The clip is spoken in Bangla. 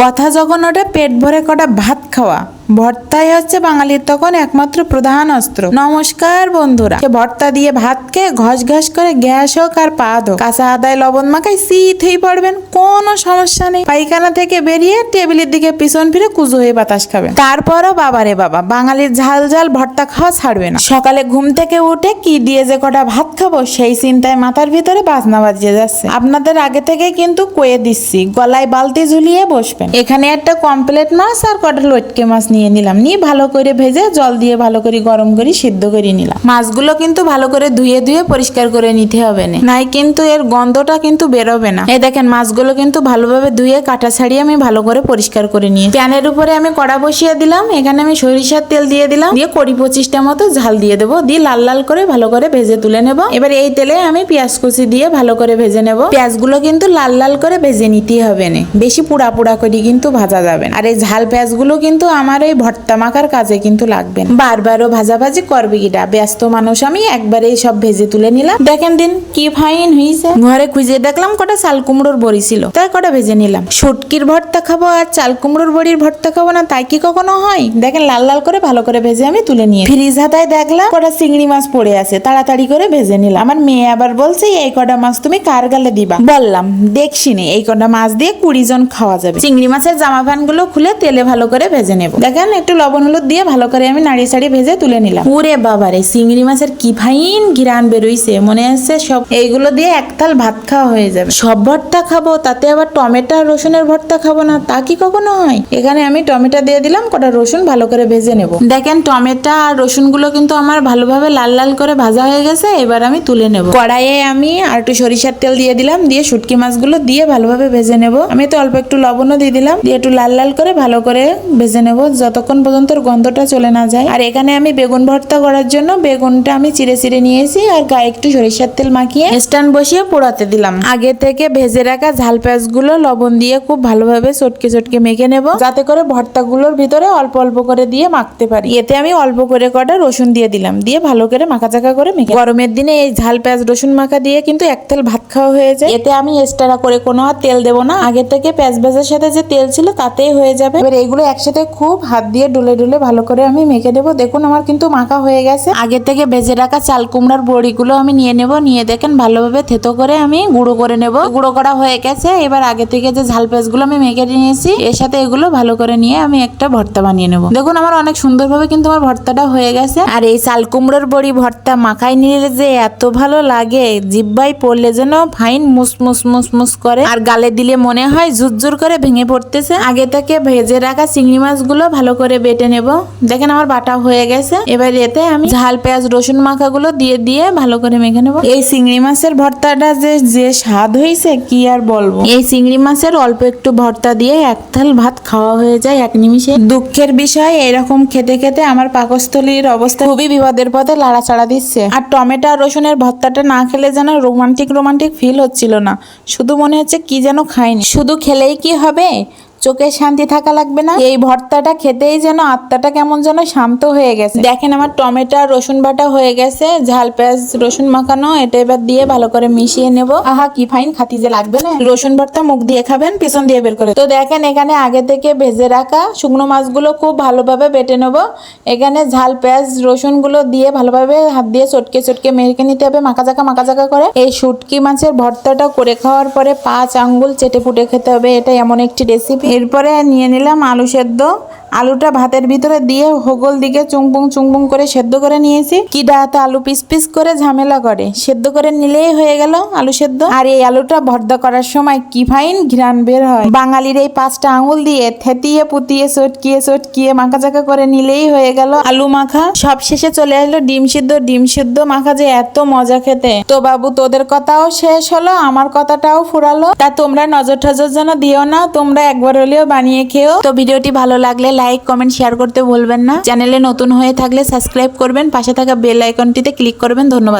কথা যখন ওটা পেট ভরে কটা ভাত খাওয়া। ভর্তাই হচ্ছে বাঙালির তখন একমাত্র প্রধান অস্ত্র। নমস্কার বন্ধুরা। ভর্তা দিয়ে ভাত খেয়ে ঘস ঘস করে গ্যাস হোক আর পা হোক কাঁচা আদায় লবণ মাখায় শীত হয়ে পড়বেন, কোনো সমস্যা নেই। পায়খানা থেকে বেরিয়ে টেবিলের দিকে পিছন ফিরে কুজো হয়ে বাতাস খাবেন। তারপরও বাবারে বাবা, বাঙালির ঝাল ঝাল ভর্তা খাওয়া ছাড়বে না। সকালে ঘুম থেকে উঠে কি দিয়ে যে কটা ভাত খাব, সেই চিন্তায় মাথার ভিতরে বাজনা বাজিয়ে যাচ্ছে। আপনাদের আগে থেকে কিন্তু কয়ে দিচ্ছি, গলায় বালতি ঝুলিয়ে বসবেন। এখানে একটা কমপ্লেট মাছ আর কটা লটকে মাছ নিয়ে নিলাম। নিয়ে ভালো করে ভেজে জল দিয়ে ভালো করে গরম করে সিদ্ধ করে নিলাম। মাছগুলো কিন্তু ভালো করে ধুয়ে ধুয়ে পরিষ্কার করে নিতে হবে না। নাই কিন্তু এর গন্ধটা কিন্তু বেরোবে না। এই দেখেন, মাছগুলো কিন্তু ভালোভাবে ধুয়ে কাটা ছাড়িয়ে আমি ভালো করে পরিষ্কার করে নিয়ে প্যানের উপরে আমি কড়া বসিয়ে দিলাম। এখানে আমি সরিষার তেল দিয়ে দিলাম। দিয়ে কুড়ি পঁচিশটা মতো ঝাল দিয়ে দেবো। দিয়ে লাল লাল করে ভালো করে ভেজে তুলে নেব। এবার এই তেলে আমি পেঁয়াজ কুচি দিয়ে ভালো করে ভেজে নেব। পেঁয়াজগুলো কিন্তু লাল লাল করে ভেজে নিতেই হবে না। বেশি পুড়া পুড়া করে কিন্তু ভাজা যাবে না। আর এই ঝাল পেঁয়াজগুলো কিন্তু আমার এই ভর্তা মাখার কাজে কিন্তু লাগবে। বারবারও ভাজাভাজি করবে কিটা ব্যস্ত মানুষ আমি একবারেই সব ভেজে তুলে নিলাম। দেখেন দিন, কি ফাইন হয়েছে ঘরে খুঁজে দেখলাম কটা চাল কুমড়োর বড়ি ছিল, তাই কটা ভেজে নিলাম। শুটকির ভর্তা খাব আর চাল কুমড়োর বড়ির ভর্তা খাব না, তাই কি কখনো হয়? দেখেন লাল লাল করে ভালো করে ভেজে আমি তুলে নিয়ে ফ্রিজ হাতায় দেখলাম কটা চিংড়ি মাছ পড়ে আছে, তাড়াতাড়ি করে ভেজে নিলাম। আমার মেয়ে আবার বলছে, এই কটা মাছ তুমি কার গালে দিবা? বললাম, দেখছি নে, এই কটা মাছ দিয়ে কুড়ি জন খাওয়া যাবে। চিংড়ি মাছের জামা প্যান্টগুলো খুলে তেলে ভালো করে ভেজে নেব। দেখেন একটু লবণ হলুদ দিয়ে ভালো করে আমি নাড়ি সাড়ি ভেজে তুলে নিলাম। ওরে বাবারে চিংড়ি মাছের কি ফাইন ঘিরান বেরোইছে মনে হচ্ছে সব? এইগুলো দিয়ে এক থাল ভাত খাওয়া হয়ে যাবে। সব ভর্তা খাব তাতে আবার টমেটো আর রসুনের ভর্তা খাব না তা কি কখনো হয়? এখানে আমি টমেটো দিয়ে দিলাম কটা রসুন ভালো করে ভেজে নেব। দেখেন টমেটো আর রসুনগুলো কিন্তু আমার ভালোভাবে লাল লাল করে ভাজা হয়ে গেছে এবার আমি তুলে নেব। কড়াইয়ে আমি আর একটু সরিষার তেল দিয়ে দিলাম দিয়ে শুটকি মাছগুলো দিয়ে ভালোভাবে ভেজে নেব। আমি তো অল্প একটু লবণও দিয়ে দিলাম দিয়ে একটু লাল লাল করে ভালো করে ভেজে নেব যতক্ষণ পর্যন্ত গন্ধটা চলে না যায়। আর এখানে আমি বেগুন ভর্তা করার জন্য বেগুনটা আমি চিড়ে চিড়ে নিয়েছি আর গায়ে একটু সরিষার তেল মাখিয়ে স্ট্যান্ড বসিয়ে পোড়াতে দিলাম। আগে থেকে ভেজে রাখা ঝাল পেঁয়াজগুলো লবণ দিয়ে খুব ভালোভাবে চটকে চটকে মেখে নেব, যাতে করে ভর্তাগুলোর ভিতরে অল্প অল্প করে দিয়ে মাখতে পারি। এতে আমি অল্প করে কটা রসুন দিয়ে দিলাম, দিয়ে ভালো করে মাখা চাকা করে মেখে গরমের দিনে এই ঝাল পেঁয়াজ রসুন মাখা দিয়ে কিন্তু এক তেল ভাত খাওয়া হয়ে যায়। এতে আমি এক্সট্রা করে কোনো আর তেল দেবো না। আগে থেকে পেঁয়াজ ভেজার সাথে যে তেল ছিল তাতেই হয়ে যাবে। এবার এইগুলো একসাথে খুব হাত দিয়ে ডুলে ডুলে ভালো করে আমি মেখে দেবো দেখুন, আমার কিন্তু মাখা হয়ে গেছে। আগে থেকে ভেজে রাখা চাল কুমড়ার বড়িগুলো আমি নিয়ে নেব। নিয়ে দেখেন, ভালোভাবে থেতো করে আমি গুঁড়ো করে নেব। গুঁড়ো করা হয়ে গেছে। এবার আগে থেকে যে ঝাল পেঁয়াজগুলো আমি মেখে নিয়েছি, এর সাথে এগুলো ভালো করে নিয়ে আমি একটা ভর্তা বানিয়ে নেব। দেখুন, আমার অনেক সুন্দরভাবে কিন্তু আমার ভর্তাটা হয়ে গেছে। আর এই চাল কুমড়োর বড়ি ভর্তা মাখাই নিলে যে এত ভালো লাগে জিব্বাই পড়লে যেন ফাইন মুস মুস মুস মুস করে। আর গালে দিলে মনে হয় ঝুরঝুর করে ভেঙে পড়তেছে। আগে থেকে ভেজে রাখা চিংড়ি মাছগুলো ভালো করে বেটে নেব। দেখেন আমার বাটা হয়ে গেছে। এবার এতে আমি ঝাল, পেঁয়াজ, রসুন মাখাগুলো দিয়ে দিয়ে ভালো করে মেখে নেব। এই চিংড়ি মাছের ভর্তাটা যে যে স্বাদ হয়েছে, কি আর বলব? এই চিংড়ি মাছের অল্প একটু ভর্তা দিয়ে এক থাল ভাত খাওয়া হয়ে যায় এক নিমিষে। দুঃখের বিষয়, এরকম খেতে খেতে আমার পাকস্থলীর অবস্থা খুবই বিপদের পথে লাড়াচাড়া দিচ্ছে। আর টমেটো আর রসুনের ভর্তাটা না খেলে যেন রোমান্টিক রোমান্টিক ফিল হচ্ছিল না। শুধু মনে হচ্ছে কি যেন খাইনি। শুধু খেলেই কি হবে? চোখে শান্তি থাকা লাগবে না। এই ভর্তাটা খেতেই যেন আত্মাটা কেমন যেন শান্ত হয়ে গেছে। দেখেন আমার টমেটো, রসুন বাটা হয়ে গেছে। ঝাল, পেঁয়াজ, রসুন মাখানো। এটা এবার দিয়ে ভালো করে মিশিয়ে নেব। আহা, কি ফাইন খাতি যে লাগবে না। রসুন ভর্তা মুখ দিয়ে খাবেন, পিছন দিয়ে বের করে। তো দেখেন এখানে আগে থেকে ভেজে রাখা শুকনো মাছগুলো খুব ভালোভাবে বেটে নেব। এখানে ঝাল, পেঁয়াজ রসুনগুলো দিয়ে ভালোভাবে হাত দিয়ে চটকে চটকে মেখে নিতে হবে, মাখা জাকা মাখা জাকা করে। এই শুটকি মাছের ভর্তাটা করে খাওয়ার পরে পাঁচ আঙ্গুল চেটে ফুটে খেতে হবে। এটা এমন একটি রেসিপি এরপরে নিয়ে নিলাম আলু সেদ্ধ আলুটা ভাতের ভিতরে দিয়ে হোগল দিকে চুংপুং চুংপুং করে সেদ্ধ করে নিয়েছি। কি ডাহাতে আলু পিস পিস করে ঝামেলা করে। সেদ্ধ করে নিলেই হয়ে গেল আলু সেদ্ধ। আর এই আলুটা ভর্তা করার সময় কি ফাইন ঘ্রাণ বের হয়। বাঙালির এই পাঁচটা আঙুল দিয়ে থেতিয়ে পুতিয়ে চটকিয়ে মাখা চাকা করে নিলেই হয়ে গেল আলু মাখা। সব শেষে চলে আসলো ডিম সিদ্ধ ডিম সিদ্ধ মাখা যে এত মজা খেতে। তো বাবু, তোদের কথাও শেষ হলো, আমার কথাটাও ফুরালো। তা তোমরা নজর টজর যেন দিও না, তোমরা একবার হলেও বানিয়ে খেও। তো ভিডিওটি ভালো লাগলে লাইক কমেন্ট শেয়ার করতে ভুলবেন না। চ্যানেলে নতুন হয়ে থাকলে সাবস্ক্রাইব করবেন। পাশে থাকা বেল আইকনটিতে ক্লিক করবেন। ধন্যবাদ।